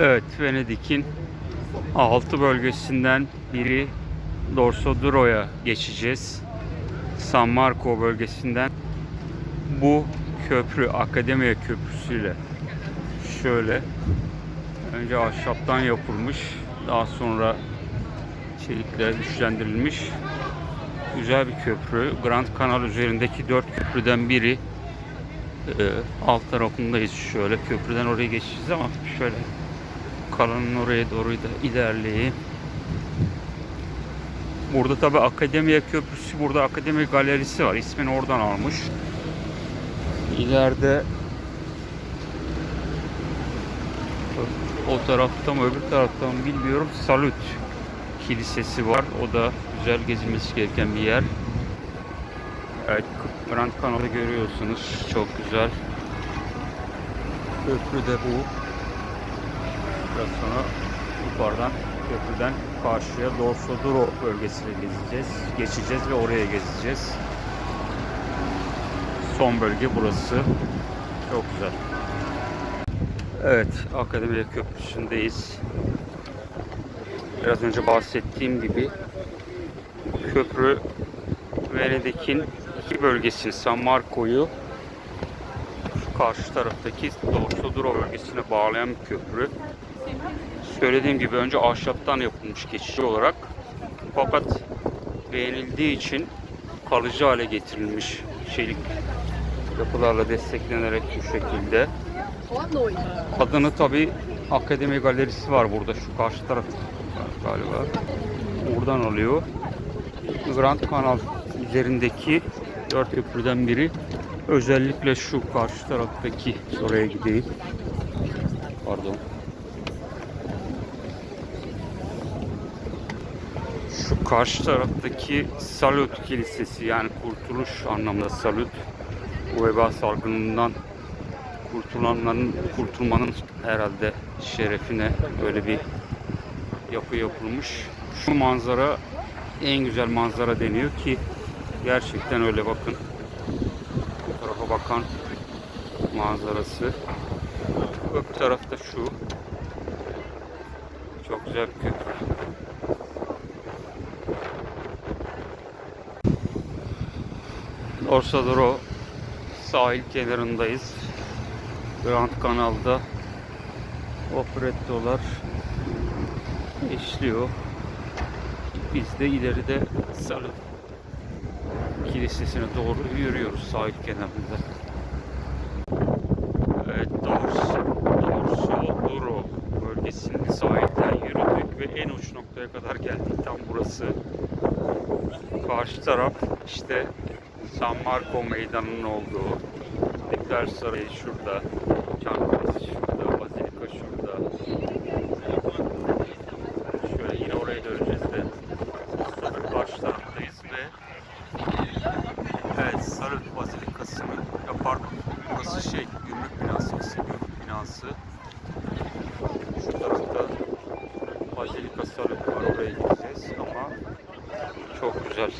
Evet, Venedik'in 6 bölgesinden biri Dorsodro'ya geçeceğiz. San Marco bölgesinden bu köprü, Akademiya Köprüsü'yle şöyle önce ahşaptan yapılmış, daha sonra çelikle güçlendirilmiş güzel bir köprü. Grand Kanal üzerindeki dört köprüden biri. Ee, alt tarafındayız şöyle köprüden oraya geçeceğiz ama şöyle kalanın oraya doğru da ilerleyeyim. Burada tabi Akademiya Köprüsü, burada Akademi Galerisi var. İsmini oradan almış. İleride o tarafta mı öbür tarafta mı bilmiyorum. Salut Kilisesi var. O da güzel gezilmesi gereken bir yer. Evet, Grand Kanal'ı görüyorsunuz. Çok güzel. Köprü de bu. Biraz sonra yukarıdan köprüden karşıya Dorsoduro bölgesine gezeceğiz. Geçeceğiz ve oraya gezeceğiz. Son bölge burası. Çok güzel. Evet, Akademiya Köprüsü'ndeyiz. Biraz önce bahsettiğim gibi köprü Venedik'in iki bölgesini San Marco'yu karşı taraftaki Dorsoduro bölgesine bağlayan bir köprü. Söylediğim gibi önce ahşaptan yapılmış geçici olarak fakat beğenildiği için kalıcı hale getirilmiş çelik yapılarla desteklenerek bu şekilde. Adını tabi Akademi Galerisi var burada şu karşı taraf galiba. Buradan alıyor. Grand Kanal üzerindeki dört köprüden biri. Özellikle şu karşı taraftaki oraya gideyim. Pardon. Karşı taraftaki Salut Kilisesi yani kurtuluş anlamında Salut bu veba salgınından kurtulanların kurtulmanın herhalde şerefine böyle bir yapı yapılmış. Şu manzara en güzel manzara deniyor ki gerçekten öyle bakın. Bu tarafa bakan manzarası. Öbür tarafta şu. Çok güzel bir köprü. Orsadoro sahil kenarındayız. Grand Kanal'da operettolar işliyor. Biz de ileride Sarı Kilisesi'ne doğru yürüyoruz sahil kenarında. Evet, Dors, Dorsoduro bölgesinin sahilden yürüdük ve en uç noktaya kadar geldik. Tam burası. Karşı taraf işte San Marco Meydanı'nın olduğu. İstiklal Sarayı şurada. Çankırı şurada. Bazilika şurada. Şöyle yine oraya döneceğiz de. Sarı karşı taraftayız ve Evet Sarı Bazilikası'nın ya pardon burası şey gümrük binası gümrük binası. Şu tarafta Bazilika Sarı var oraya gideceğiz ama çok güzel.